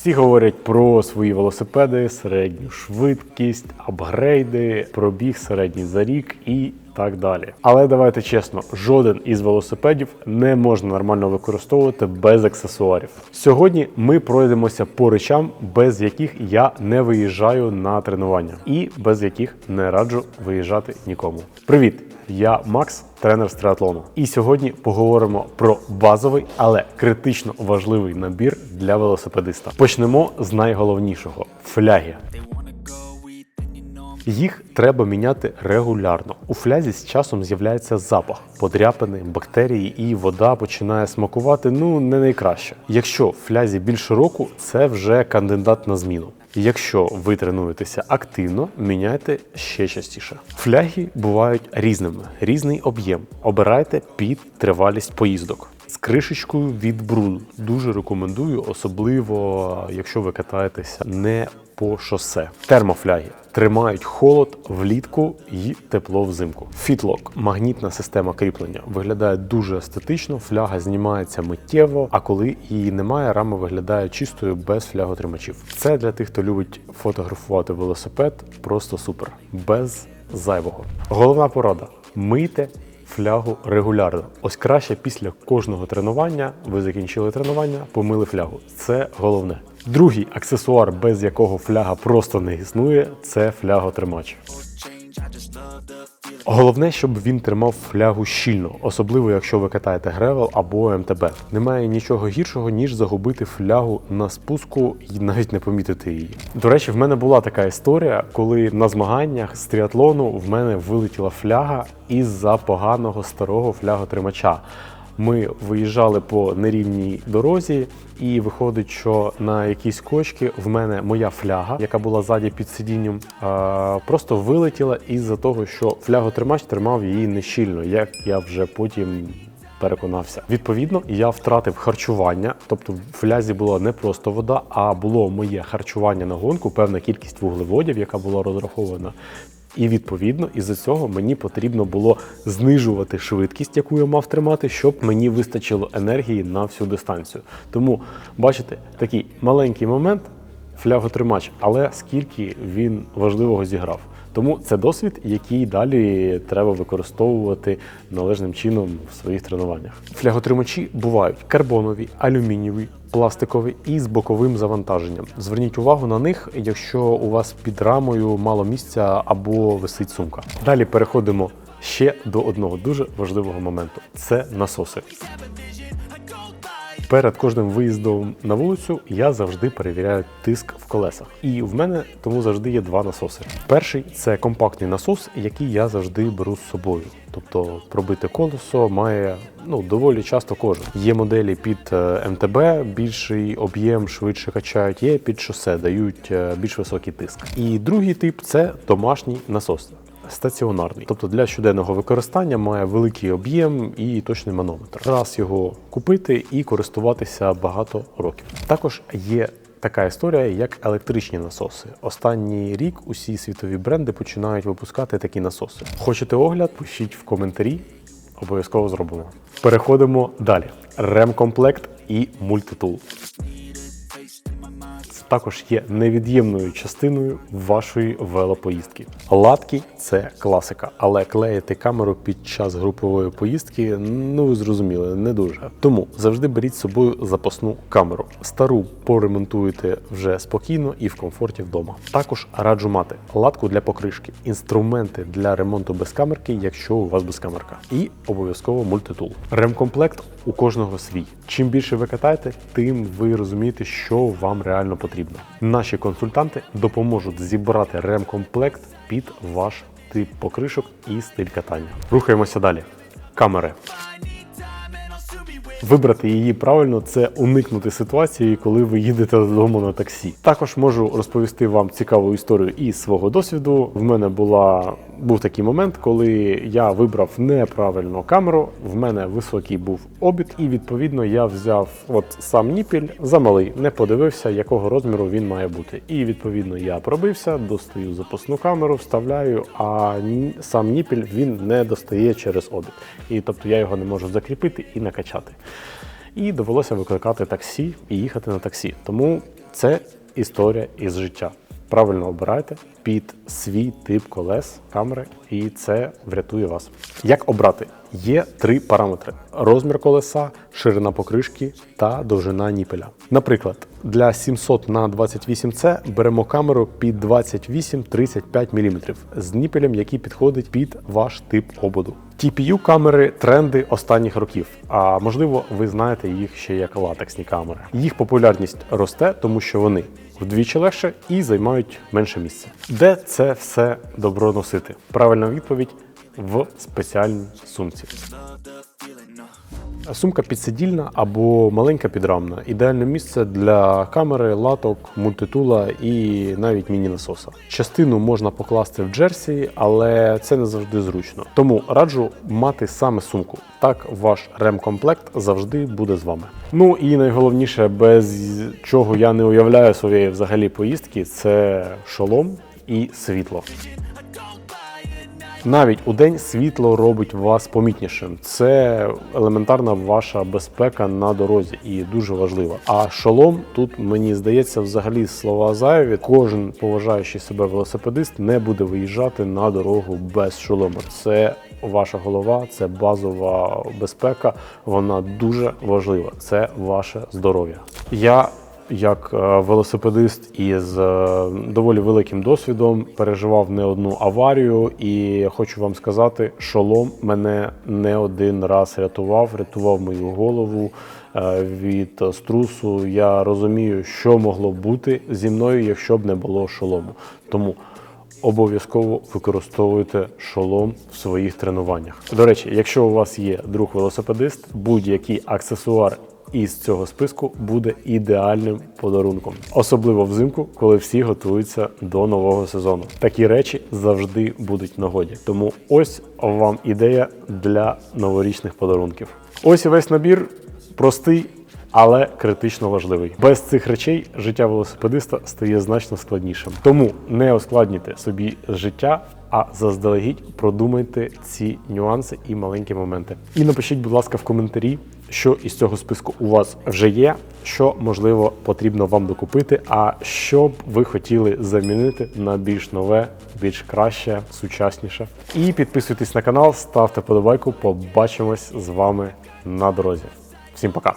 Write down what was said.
Всі говорять про свої велосипеди, середню швидкість, апгрейди, пробіг середній за рік і так далі. Але давайте чесно, жоден із велосипедів не можна нормально використовувати без аксесуарів. Сьогодні ми пройдемося по речам, без яких я не виїжджаю на тренування, і без яких не раджу виїжджати нікому. Привіт! Я Макс, тренер з триатлону. І сьогодні поговоримо про базовий, але критично важливий набір для велосипедиста. Почнемо з найголовнішого фляги. Їх треба міняти регулярно. У флязі з часом з'являється запах, подряпини, бактерії, і вода починає смакувати ну не найкраще. Якщо флязі більше року, це вже кандидат на зміну. Якщо ви тренуєтеся активно, міняйте ще частіше. Фляги бувають різними, різний об'єм. Обирайте під тривалість поїздок. З кришечкою від бруду дуже рекомендую, особливо якщо ви катаєтеся не по шосе. Термофляги тримають холод влітку і тепло взимку. Фітлок магнітна система кріплення виглядає дуже естетично. Фляга знімається миттєво, а коли її немає, рама виглядає чистою без фляготримачів. Це для тих, хто любить фотографувати велосипед, просто супер, без зайвого. Головна порада: мийте флягу регулярно. Ось краще після кожного тренування ви закінчили тренування, помили флягу. Це головне. Другий аксесуар, без якого фляга просто не існує, це фляготримач. Головне, щоб він тримав флягу щільно, особливо якщо ви катаєте гревел або МТБ. Немає нічого гіршого, ніж загубити флягу на спуску і навіть не помітити її. До речі, в мене була така історія, коли на змаганнях з тріатлону в мене вилетіла фляга із-за поганого старого фляготримача. Ми виїжджали по нерівній дорозі, і виходить, що на якійсь кочці в мене моя фляга, яка була ззаді під сидінням, просто вилетіла із-за того, що фляготримач тримав її нещільно, як я вже потім. Переконався. Відповідно, я втратив харчування, тобто в флязі була не просто вода, а було моє харчування на гонку, певна кількість вуглеводів, яка була розрахована. І відповідно, із-за цього мені потрібно було знижувати швидкість, яку я мав тримати, щоб мені вистачило енергії на всю дистанцію. Тому, бачите, такий маленький момент фляготримач, але скільки він важливого зіграв. Тому це досвід, який далі треба використовувати належним чином в своїх тренуваннях. Фляготримачі бувають карбонові, алюмінієві, пластикові і з боковим завантаженням. Зверніть увагу на них, якщо у вас під рамою мало місця або висить сумка. Далі переходимо ще до одного дуже важливого моменту: це насоси. Перед кожним виїздом на вулицю я завжди перевіряю тиск в колесах. І в мене тому завжди є два насоси. Перший це компактний насос, який я завжди беру з собою. Тобто пробите колесо має ну доволі часто кожен. Є моделі під е, МТБ, більший об'єм швидше качають. Є під шосе, дають е, більш високий тиск. І другий тип це домашній насос стаціонарний, тобто для щоденного використання має великий об'єм і точний манометр. Раз його купити і користуватися багато років. Також є. Така історія, як електричні насоси. Останній рік усі світові бренди починають випускати такі насоси. Хочете огляд? Пишіть в коментарі, обов'язково зробимо. Переходимо далі. Ремкомплект і мультитул. Також є невід'ємною частиною вашої велопоїздки. Латки це класика, але клеїти камеру під час групової поїздки, ну ви зрозуміли, не дуже. Тому завжди беріть з собою запасну камеру. Стару поремонтуєте вже спокійно і в комфорті вдома. Також раджу мати латку для покришки, інструменти для ремонту без камерки, якщо у вас безкамерка, і обов'язково мультитул. Ремкомплект у кожного свій. Чим більше ви катаєте, тим ви розумієте, що вам реально потрібно. Наші консультанти допоможуть зібрати ремкомплект під ваш тип покришок і стиль катання. Рухаємося далі. Камери. Вибрати її правильно це уникнути ситуації, коли ви їдете додому на таксі. Також можу розповісти вам цікаву історію із свого досвіду. В мене була був такий момент, коли я вибрав неправильну камеру. В мене високий був обід, і відповідно я взяв от сам ніпіль замалий, не подивився, якого розміру він має бути. І відповідно я пробився, достаю запасну камеру, вставляю, а сам ніпіль він не достає через обід. І тобто я його не можу закріпити і накачати. І довелося викликати таксі і їхати на таксі. Тому Це історія із життя. Правильно обирайте під свій тип колес камери, і це врятує вас. Як обрати? Є три параметри: розмір колеса, ширина покришки та довжина ніпеля. Наприклад, для 700 на 28C беремо камеру під 28-35 мм з ніпелем, який підходить під ваш тип ободу. TPU камери тренди останніх років. А можливо, ви знаєте їх ще як латексні камери. Їх популярність росте, тому що вони вдвічі легше і займають менше місця. Де це все добро носити? Правильна відповідь в спеціальній сумці. Сумка підсидільна або маленька підрамна. Ідеальне місце для камери, латок, мультитула і навіть міні-насоса. Частину можна покласти в джерсі, але це не завжди зручно. Тому раджу мати саме сумку. Так ваш ремкомплект завжди буде з вами. Ну і найголовніше, без чого я не уявляю своєї взагалі поїздки, це шолом і світло. Навіть у день світло робить вас помітнішим. Це елементарна ваша безпека на дорозі і дуже важлива. А шолом тут мені здається, взагалі слова зайві. Кожен поважаючий себе велосипедист не буде виїжджати на дорогу без шолома. Це ваша голова, це базова безпека. Вона дуже важлива. Це ваше здоров'я. Я як е, велосипедист із е, доволі великим досвідом переживав не одну аварію, і хочу вам сказати, шолом мене не один раз рятував, рятував мою голову е, від струсу. Я розумію, що могло бути зі мною, якщо б не було шолому. Тому обов'язково використовуйте шолом в своїх тренуваннях. До речі, якщо у вас є друг велосипедист, будь-який аксесуар із цього списку буде ідеальним подарунком, особливо взимку, коли всі готуються до нового сезону. Такі речі завжди будуть нагоді. Тому ось вам ідея для новорічних подарунків. Ось і весь набір простий. Але критично важливий. Без цих речей життя велосипедиста стає значно складнішим. Тому не ускладнюйте собі життя, а заздалегідь продумайте ці нюанси і маленькі моменти. І напишіть, будь ласка, в коментарі, що із цього списку у вас вже є, що можливо потрібно вам докупити, а що б ви хотіли замінити на більш нове, більш краще, сучасніше. І підписуйтесь на канал, ставте подобайку. Побачимось з вами на дорозі. Всім пока!